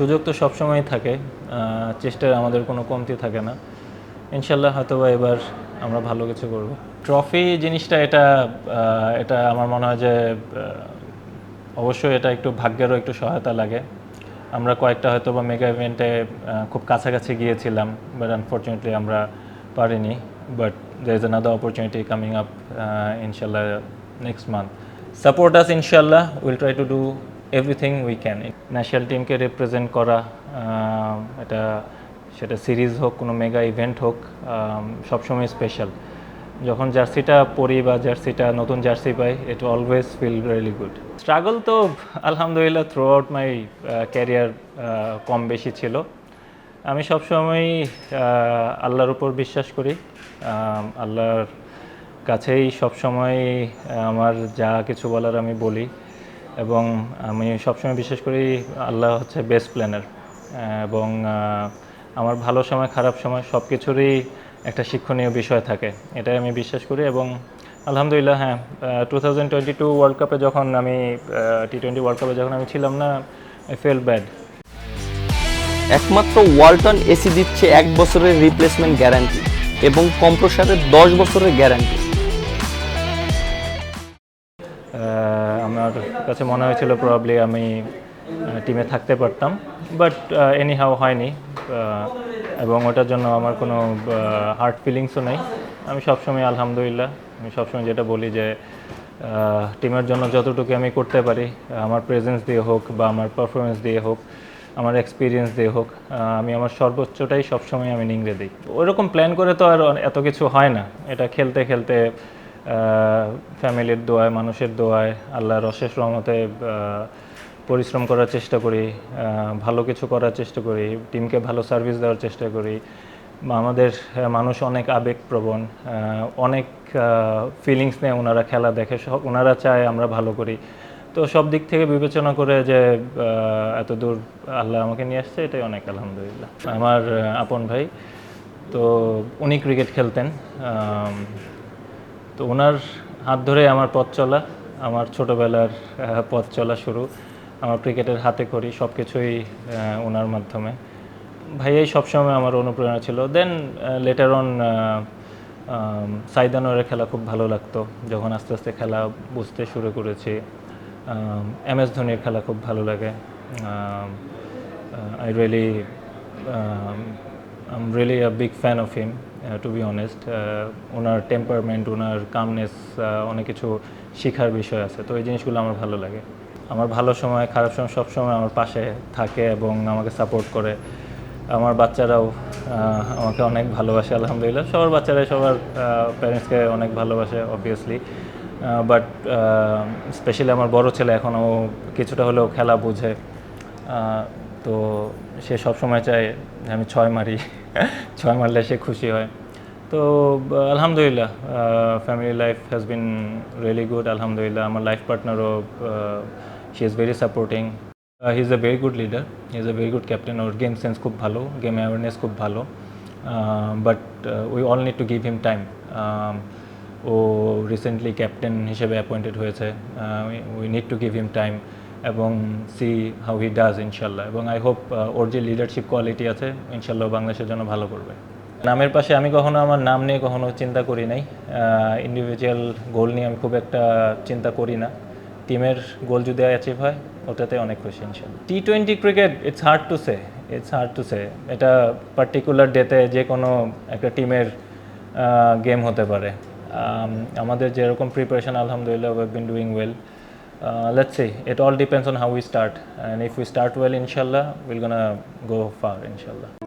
সুযোগ তো সবসময় থাকে চেষ্টার আমাদের কোনো কমতি থাকে না। ইনশাল্লাহ হয়তো বা এবার আমরা ভালো কিছু করব। ট্রফি জিনিসটা এটা এটা আমার মনে হয় যে অবশ্যই এটা একটু ভাগ্যেরও একটু সহায়তা লাগে। আমরা কয়েকটা হয়তো বা মেগা ইভেন্টে খুব কাছাকাছি গিয়েছিলাম বাট আনফর্চুনেটলি আমরা পারিনি। But there is another opportunity coming up ইনশাল্লাহ নেক্সট মান্থ সাপোর্ট আস ইনশাল্লাহ will try to do everything we can national টিমকে রিপ্রেজেন্ট করা এটা সেটা সিরিজ হোক, কোনো মেগা ইভেন্ট হোক সবসময় স্পেশাল যখন জার্সিটা পরি বা জার্সিটা নতুন jersey pi it always feel really good struggle তো আলহামদুলিল্লাহ থ্রু আউট মাই ক্যারিয়ার কম বেশি ছিল। আমি সবসময় আল্লাহর উপর বিশ্বাস করি। আল্লাহর কাছেই সবসময় আমার যা কিছু বলার আমি বলি। এবং আমি সবসময় বিশ্বাস করি আল্লাহ হচ্ছে বেস্ট প্ল্যানার এবং আমার ভালো সময় খারাপ সময় সব কিছুরই একটা শিক্ষণীয় বিষয় থাকে। এটাই আমি বিশ্বাস করি এবং আলহামদুলিল্লাহ হ্যাঁ two thousand twenty two world কাপে যখন আমি টি টোয়েন্টি ওয়ার্ল্ড কাপে যখন আমি ছিলাম না আই ফেল ব্যাড একমাত্র ওয়ালটন এসি দিচ্ছে এক বছরের রিপ্লেসমেন্ট গ্যারান্টি এবং কম্প্রসারের দশ বছরের গ্যারান্টি আমার কাছে মনে হয়েছিল প্রবাবলি আমি টিমে থাকতে পারতাম। বাট এনি হাও হয়নি। এবং ওটার জন্য আমার কোনো হার্ট ফিলিংসও নেই। আমি সবসময় আলহামদুলিল্লাহ, আমি সবসময় যেটা বলি যে টিমের জন্য যতটুকু আমি করতে পারি, আমার প্রেজেন্স দিয়ে হোক বা আমার পারফরমেন্স দিয়ে হোক, আমার এক্সপিরিয়েন্স দিয়ে হোক আমি আমার সর্বোচ্চটাই সবসময় আমি নিংড়ে দিই। ওরকম প্ল্যান করে তো আর এত কিছু হয় না। এটা খেলতে খেলতে ফ্যামিলির দোয়ায়, মানুষের দোয়ায় আল্লাহর অশেষ রহমতে পরিশ্রম করার চেষ্টা করি ভালো কিছু করার চেষ্টা করি টিমকে ভালো সার্ভিস দেওয়ার চেষ্টা করি। আমাদের মানুষ অনেক আবেগপ্রবণ অনেক ফিলিংস নিয়ে ওনারা খেলা দেখে সব ওনারা চায় আমরা ভালো করি। তো সব দিক থেকে বিবেচনা করে যে এত দূর আল্লাহ আমাকে নিয়ে আসছে, এটাই অনেক আলহামদুলিল্লাহ। আমার আপন ভাই, তো উনি ক্রিকেট খেলতেন তো ওনার হাত ধরে আমার পথ চলা, আমার ছোটোবেলার পথ চলা শুরু। আমার ক্রিকেটের হাতে করি সব কিছুই ওনার মাধ্যমে। ভাইয়াই সবসময় আমার অনুপ্রেরণা ছিল। দেন লেটার অন সাইদানোরের খেলা খুব ভালো লাগতো। যখন আস্তে আস্তে খেলা বুঝতে শুরু করেছি এম এস ধোনির খেলা খুব ভালো লাগে। I really am really a big fan of him to be honest owner temperament ওনার কামনেস অনেক কিছু শেখার বিষয় আছে, তো এই জিনিসগুলো আমার ভালো লাগে। আমার ভালো সময়, খারাপ সময় সব সময় আমার পাশে থাকে এবং আমাকে সাপোর্ট করে। আমার বাচ্চারাও আমাকে অনেক ভালোবাসে, আলহামদুলিল্লাহ। সবার বাচ্চারাই সবার প্যারেন্টসকে অনেক ভালোবাসে অবভিয়াসলি বাট স্পেশালি আমার বড় ছেলে, এখনও কিছুটা হলেও খেলা বুঝে। তো সে সবসময় চায় আমি ছয় মারি, ছয় মারলে সে খুশি হয়। তো, আলহামদুলিল্লাহ family life has been really good আলহামদুলিল্লাহ। আমার life পার্টনারও she is very supporting he is a very good leader he is a very good captain or game sense খুব ভালো গেম অ্যাওয়ারনেস খুব ভালো। But we all need to give him time O recently captain হিসেবে appointed হয়েছে। We need to give him time এবং see how he does ইনশাল্লাহ এবং I hope ওর যে লিডারশিপ কোয়ালিটি আছে ইনশাল্লাহ বাংলাদেশের জন্য ভালো করবে। নামের পাশে আমি কখনো আমার নাম নিয়ে কখনো চিন্তা করি নাই। ইন্ডিভিজুয়াল গোল নিয়ে আমি খুব একটা চিন্তা করি না। টিমের গোল যদি অ্যাচিভ হয়, ওটাতে অনেক খুশি ইনশাল্লাহ T twenty cricket it's hard to say it's hard to say এটা পার্টিকুলার ডেতে যে কোনো একটা টিমের গেম হতে পারে। আমাদের যেরকম প্রিপারেশন আলহামদুলিল্লাহ we been doing well Uh, let's see. It all depends on how we start. And if we start well inshallah we're gonna go far inshallah.